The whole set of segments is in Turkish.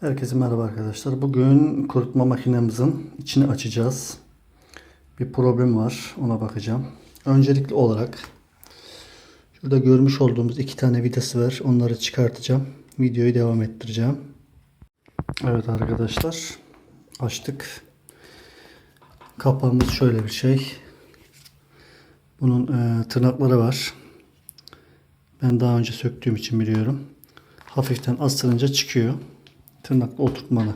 Herkese merhaba arkadaşlar. Bugün kurutma makinemizin içini açacağız. Bir problem var. Ona bakacağım. Öncelikli olarak şurada görmüş olduğumuz iki tane vidası var. Onları çıkartacağım. Videoyu devam ettireceğim. Evet arkadaşlar. Açtık. Kapağımız şöyle bir şey. Bunun e, tırnakları var. Ben daha önce söktüğüm için biliyorum. Hafiften astırınca çıkıyor. Tırnakla oturtmalı.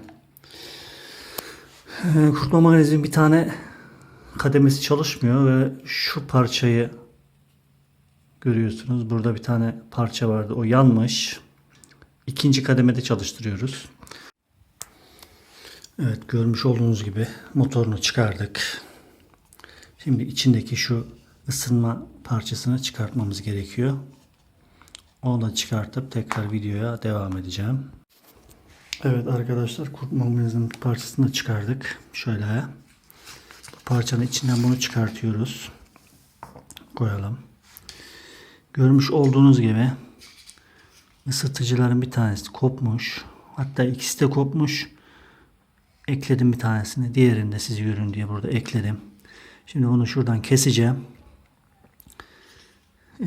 Ee, Kurutma makinesinin bir tane kademesi çalışmıyor ve şu parçayı görüyorsunuz. Burada bir tane parça vardı. O yanmış. İkinci kademede çalıştırıyoruz. Evet görmüş olduğunuz gibi motorunu çıkardık. Şimdi içindeki şu ısınma parçasını çıkartmamız gerekiyor. Onu da çıkartıp tekrar videoya devam edeceğim. Evet arkadaşlar kurutma makinemizin parçasını çıkardık. Şöyle. Bu parçanın içinden bunu çıkartıyoruz. Koyalım. Görmüş olduğunuz gibi ısıtıcıların bir tanesi kopmuş. Hatta ikisi de kopmuş. Ekledim bir tanesini. Diğerini de siz görün diye burada ekledim. Şimdi bunu şuradan keseceğim. Ee,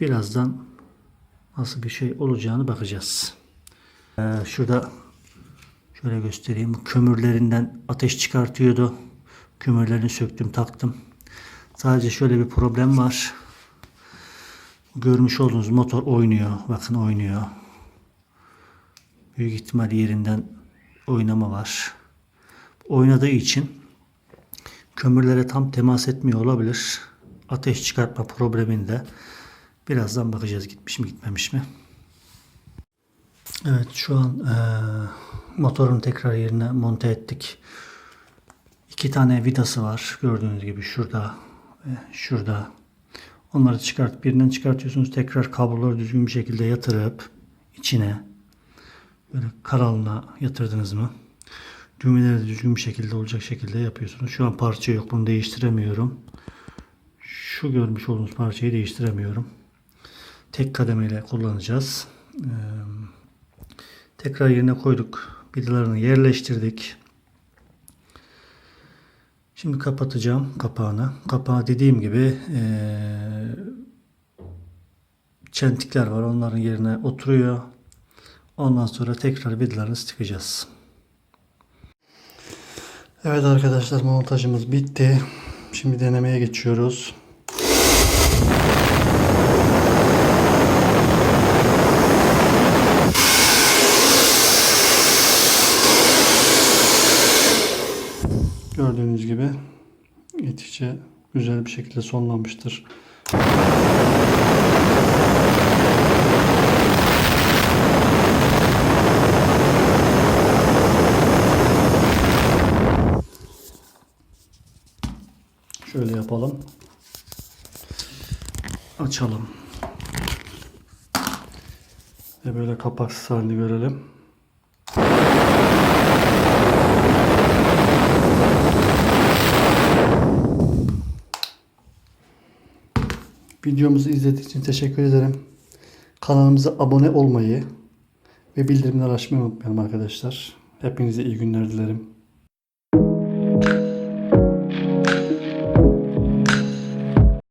birazdan nasıl bir şey olacağını bakacağız. Ee, şurada şöyle göstereyim. Kömürlerinden ateş çıkartıyordu. Kömürlerini söktüm taktım. Sadece şöyle bir problem var. Görmüş olduğunuz motor oynuyor. Bakın oynuyor. Büyük ihtimal yerinden oynama var. Oynadığı için kömürlere tam temas etmiyor olabilir. Ateş çıkartma probleminde birazdan bakacağız gitmiş mi gitmemiş mi. Evet şu an eee motorun tekrar yerine monte ettik. İki tane vidası var gördüğünüz gibi şurada ve şurada. Onları çıkart birinden çıkartıyorsunuz tekrar kabloları düzgün bir şekilde yatırıp içine böyle kanalına yatırdınız mı? Düğmeleri de düzgün bir şekilde olacak şekilde yapıyorsunuz. Şu an parça yok bunu değiştiremiyorum. Şu görmüş olduğunuz parçayı değiştiremiyorum. Tek kademeyle kullanacağız. Eee Tekrar yerine koyduk. Vidalarını yerleştirdik. Şimdi kapatacağım kapağını. Kapağı dediğim gibi eee, çentikler var. Onların yerine oturuyor. Ondan sonra tekrar vidalarını sıkacağız. Evet arkadaşlar montajımız bitti. Şimdi denemeye geçiyoruz. Gördüğünüz gibi yetişçe güzel bir şekilde sonlanmıştır. Şöyle yapalım. Açalım. Ve böyle kapaksız halini görelim. Videomuzu izlediğiniz için teşekkür ederim. Kanalımıza abone olmayı ve bildirimleri açmayı unutmayalım arkadaşlar. Hepinize iyi günler dilerim.